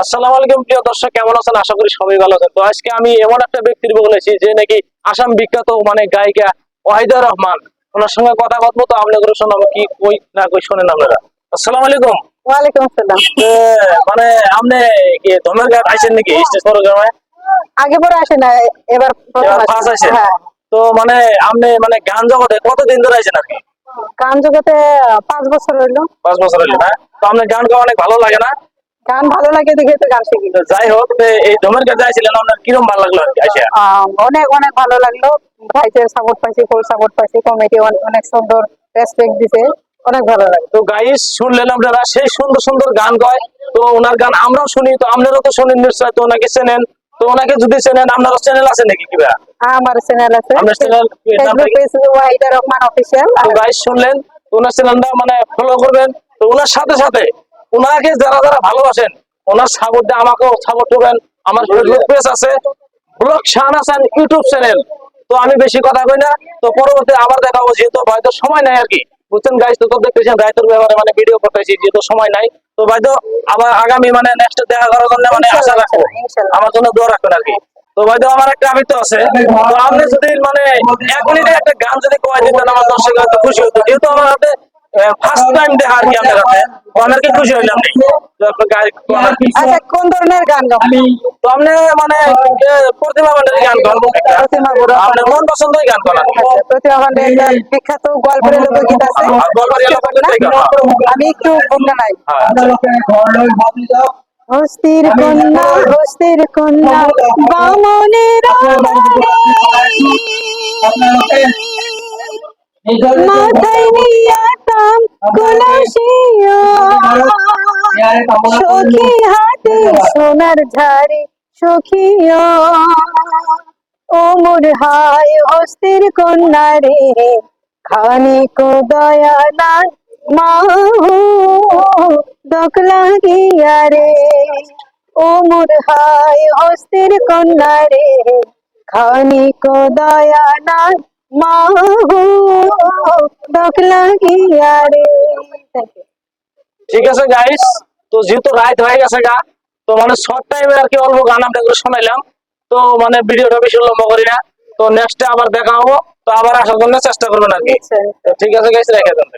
আসসালামু আলাইকুম প্রিয় দর্শক কেমন আছেন? আশা করি সবাই ভালো আছেন। তো আজকে আমি এমন একটা ব্যক্তির বলেছি যে নাকি আসাম বিখ্যাত মানে গায়িকা ওয়াহিদা রহমান। ওনার সঙ্গে কথা বলব তো আপনাদের শোনাবো কি কই না কই শোনেন আপনারা। আসসালামু আলাইকুম। ওয়ালাইকুম আসসালাম। মানে আপনি কি ধর্মের ঘাট আইছেন নাকি স্টেজ প্রোগ্রামে আগে পরে আসে না এবার আসে। ফার্স্ট আইছেন হ্যাঁ। তো মানে আপনি মানে গান জগতে কতদিন ধরে আইছেন আর কি গান জগতে পাঁচ বছর হইল। পাঁচ বছর হইল না? তো আপনার গান গাওয়া অনেক ভালো লাগে না? গান ভালো লাগে দেখে তো গান শিখি। যাই হোক এই ধর্মের ঘাট যাইছিলেন আপনার কিরম ভালো লাগল অনেক অনেক ভালো লাগল। ভাইদের সাপোর্ট পাইছি ফুল সাপোর্ট পাইছি কমিটি অনেক সুন্দর রেসপেক্ট দিছে অনেক ভালো লাগে। তো গাইস শুনলেন আপনারা সেই সুন্দর সুন্দর গান গায় তো ওনার গান আমরাও শুনি তো আপনারাও তো শুনেন নিশ্চয় তো ওনাকে চেনেন। তো ওনাকে যদি চেনেন আপনার চ্যানেল আছে নাকি কিবা? আমার চ্যানেল আছে। কি নাম ফেসবুক? পেজ ওয়াহিদা রহমান তো গাইস শুনলেন তো ওনার চ্যানেলটা মানে ফলো করবেন। তো ওনার সাথে সাথে ওনাকে যারা যারা ভালোবাসেন ওনার সাপোর্ট দিয়ে আমাকেও সাপোর্ট করবেন। আমার ফেসবুক পেজ আছে blog Shan Hasan YouTube channel. তো আমি বেশি কথা কই না তো পরবর্তী আবার দেখাবো যেহেতু হয়তো সময় নাই আর কি। বুঝছেন গাইস তো তো দেখতেছেন রায়তুর ব্যাপারে মানে ভিডিও করতেছি যেহেতু সময় নাই। তো হয়তো আবার আগামী মানে নেক্সট দেখা করার জন্য মানে আশা রাখব। আমার জন্য দোয়া রাখবেন আর কি। তো ভাই আমার একটা আবৃত্তি আছে। তো আপনি যদি মানে এক মিনিটে একটা গান যদি কয় দিতেন আমার দর্শক হয়তো খুশি হতো। যেহেতু আমার হাতে ফার্স্ট টাইম কি আপনার খুশি হইলাম কি। আচ্ছা কোন ধরনের গান গাও? তো আপনি মানে প্রতিমা বান্ডের গান করেন প্রতিমা বড়ুয়া। আপনার মন পছন্দই গান প্রতিমা একটা বিখ্যাত গল্পের লোকগীত আছে। গল্পের লোকগীত আমি একটু নাই। হ্যাঁ। হস্তির কন্যা হস্তির কন্যা বামনের মাথায় নিয়াতাম সখী হাতে সোনার ঝাড়ে সখিয়া ও মোর হায় হস্তির কন্যা রে খানিক দয়া না মাহু। দকলা গিয়া রে ও মোর হায় হস্তির কন্যা রে খানিক দয়া না মাহু। দকলা গিয়া রে। ঠিক আছে গাইস তো যেহেতু রাত হয়ে গেছে গা তো মানে শর্ট টাইমে আর কি অল্প গান আপনাদের শোনাইলাম। তো মানে ভিডিওটা বেশি লম্বা করি না। তো নেক্সটে আবার দেখা হব। তো আবার আসার জন্য চেষ্টা করবেন আর কি। ঠিক আছে। গাইস রেখে দেন।